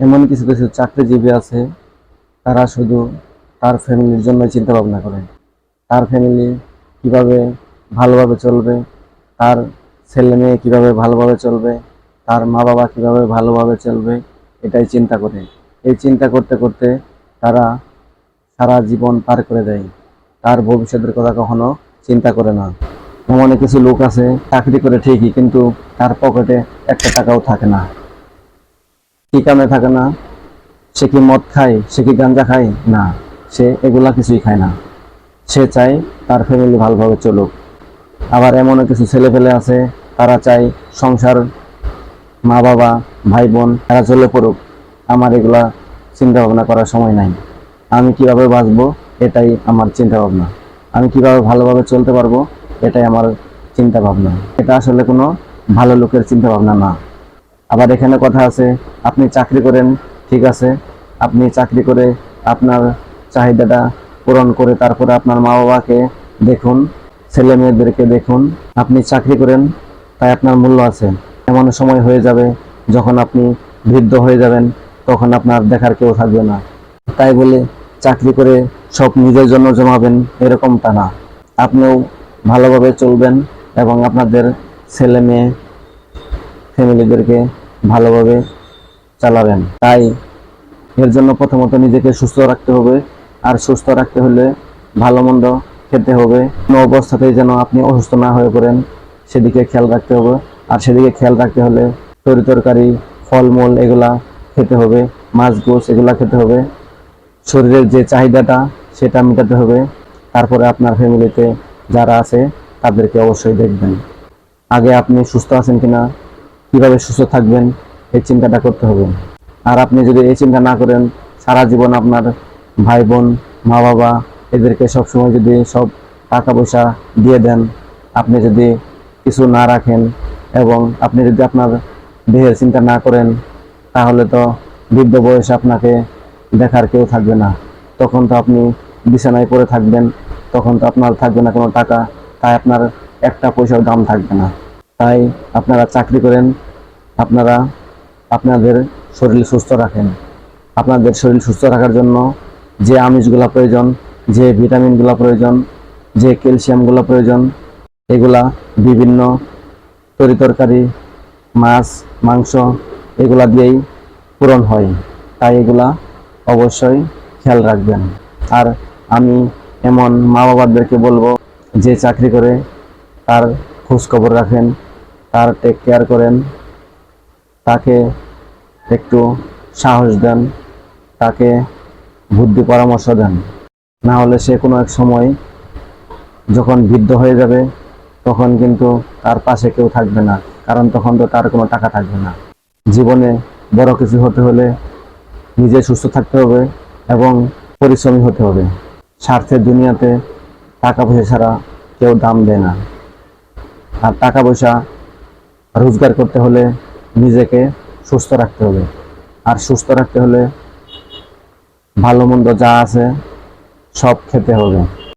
এমন কিছু কিছু চাকরিজীবী আছে, তারা শুধু তার ফ্যামিলির জন্য চিন্তা ভাবনা করে। তার ফ্যামিলি কীভাবে ভালোভাবে চলবে, তার ছেলে মেয়ে কীভাবে ভালোভাবে চলবে, তার মা বাবা কীভাবে ভালোভাবে চলবে, এটাই চিন্তা করে। এই চিন্তা করতে করতে তারা সারা জীবন পার করে দেয়। তার ভবিষ্যতের কথা কখনো চিন্তা করে না। এমন কিছু লোক আছে, চাকরি করে ঠিকই, কিন্তু তার পকেটে একটা টাকাও থাকে না। কি কামে থাকে না? সে কি মদ খায়? সে কি গাঞ্জা খায়? না, সে এগুলা কিছুই খায় না। সে চায় তার ফ্যামিলি ভালোভাবে চলুক। আবার এমনও কিছু ছেলে পেলে আছে, তারা চায় সংসার মা বাবা ভাই বোন তারা চলে পড়ুক। আমার এগুলা চিন্তা ভাবনা করার সময় নাই। আমি কীভাবে বাঁচবো? এটাই আমার চিন্তা ভাবনা আমি কীভাবে ভালোভাবে চলতে পারব? এটাই আমার চিন্তা ভাবনা এটা আসলে কোনো ভালো লোকের চিন্তা ভাবনা না। আবার এখানে কথা আছে, আপনি চাকরি করেন, ঠিক আছে? আপনি চাকরি করে আপনার চাহিদাটা পূরণ করে তারপরে আপনার মা বাবাকে দেখুন, ছেলে মেয়েদেরকে দেখুন। আপনি চাকরি করেন, তাই আপনার মূল্য আছে। এমন সময় হয়ে যাবে যখন আপনি বৃদ্ধ হয়ে যাবেন, তখন আপনার দেখার কেউ থাকবে না। তাই বলে চাকরি করে সব নিজের জন্য জমাবেন, এরকমটা না। আপনিও ভালোভাবে চলবেন এবং আপনাদের ছেলে মেয়ে ফ্যামিলিদেরকে ভালোভাবে চালাবেন। তাই এর জন্য প্রথমত নিজেকে সুস্থ রাখতে হবে। আর সুস্থ রাখতে হলে ভালো মন্দ খেতে হবে। কোনো অবস্থাতেই যেন আপনি অসুস্থ না হয়ে পড়েন, সেদিকে খেয়াল রাখতে হবে। আর সেদিকে খেয়াল রাখতে হলে তরি তরকারি ফলমূল এগুলা খেতে হবে মাছ গোছ এগুলা খেতে হবে। শরীরের যে চাহিদাটা, সেটা মেটাতে হবে। তারপরে আপনার ফ্যামিলিতে যারা আছে, তাদেরকে অবশ্যই দেখবেন। আগে আপনি সুস্থ আছেন কিনা কীভাবে সুস্থ থাকবেন, এই চিন্তাটা করতে হবে। আর আপনি যদি এই চিন্তা না করেন, সারা জীবন আপনার ভাই বোন মা বাবা এদেরকে সবসময় যদি সব টাকা পয়সা দিয়ে দেন, আপনি যদি কিছু না রাখেন এবং আপনি যদি আপনার দেহের চিন্তা না করেন, তাহলে তো বৃদ্ধ বয়সে আপনাকে দেখার কেউ থাকবে না। তখন তো আপনি বিছানায় পড়ে থাকবেন, তখন তো আপনার থাকবে না কোনো টাকা, তাই আপনার একটা পয়সার দাম থাকবে না। তাই আপনারা চাকরি করেন, আপনারা আপনাদের শরীর সুস্থ রাখেন। আপনাদের শরীর সুস্থ রাখার জন্য যে আমিষগুলো প্রয়োজন, যে ভিটামিনগুলো প্রয়োজন, যে ক্যালসিয়ামগুলো প্রয়োজন, এগুলা বিভিন্ন তরিতরকারি, মাছ, মাংস এগুলা দিয়েই পূরণ হয়। তাই এগুলা অবশ্যই খেয়াল রাখবেন। আর আমি এমন মা বাবাদেরকে বলব, যে চাকরি করে তার খোঁজ খবর রাখেন তার টেক কেয়ার করেন। তাকে একটু সাহস দেন। তাকে বুদ্ধি পরামর্শ দেন। না হলে সে কোনো এক সময় যখন বৃদ্ধ হয়ে যাবে, তখন কিন্তু তার পাশে কেউ থাকবে না। কারণ তখন তো তার কোনো টাকা থাকবে না। জীবনে বড় কিছু হতে হলে নিজে সুস্থ থাকতে হবে এবং পরিশ্রমী হতে হবে। স্বার্থের দুনিয়াতে টাকা পয়সা ছাড়া কেউ দাম দেয় না। আর টাকা পয়সা রোজগার করতে হলে নিজেকে সুস্থ রাখতে হবে। আর সুস্থ রাখতে হলে ভালো মন্দ যা আছে সব খেতে হবে।